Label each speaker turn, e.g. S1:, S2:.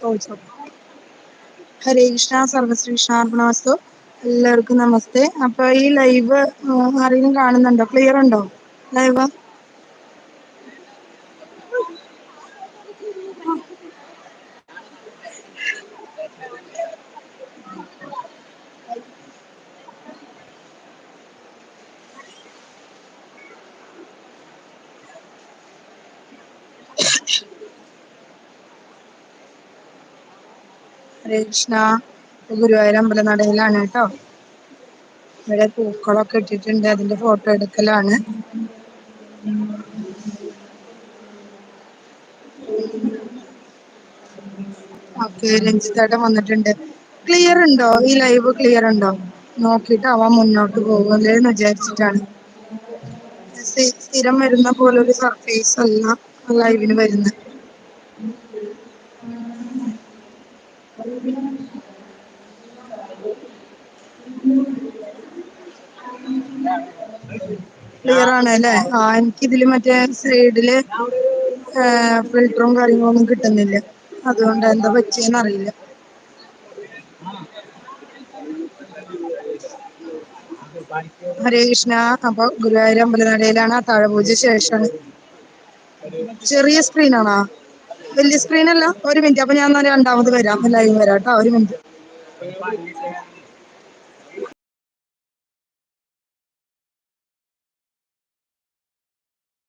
S1: ചോദിച്ചോട്ടെ ഹരേ കൃഷ്ണ സർവശ്രീ കൃഷ്ണാർപ്പണമസ്തു എല്ലാവർക്കും നമസ്തേ. അപ്പൊ ഈ ലൈവ് ആരെങ്കിലും കാണുന്നുണ്ടോ? ക്ലിയർ ഉണ്ടോ? ലൈവ് കൃഷ്ണ ഗുരുവായൂർ അമ്പലനടയിലാണ് കേട്ടോ. ഇവിടെ പൂക്കളൊക്കെ ഇട്ടിട്ടുണ്ട് അതിന്റെ ഫോട്ടോ എടുക്കലാണ്. ഓക്കെ രഞ്ജിത്തേട്ടൻ വന്നിട്ടുണ്ട്. ക്ലിയർ ഉണ്ടോ? ഈ ലൈവ് ക്ലിയർ ഉണ്ടോ? നോക്കിയിട്ട് അവ മുന്നോട്ട് പോകുമല്ലേ എന്ന് വിചാരിച്ചിട്ടാണ്. സ്ഥി- സ്ഥിരം വരുന്ന പോലെ ഒരു സർഫേസ് അല്ല ലൈവിന് വരുന്നത്. ക്ലിയർ ആണ് അല്ലേ? ആ എനിക്കിതിൽ മറ്റേ സൈഡിൽ ഫിൽറ്ററും കാര്യങ്ങളൊന്നും കിട്ടുന്നില്ല. അതുകൊണ്ട് എന്താ പറ്റിയെന്ന് അറിയില്ല. ഹരേ കൃഷ്ണ അപ്പൊ ഗുരുവായൂർ അമ്പലനടയിലാണ് താഴെ പൂജ ശേഷമാണ് ചെറിയ സ്ക്രീനാണോ വലിയ സ്ക്രീൻ അല്ല. ഒരു മിനിറ്റ് അപ്പൊ ഞാൻ രണ്ടാമത് വരാം. ലൈവ് വരാം കേട്ടോ. ഒരു മിനിറ്റ്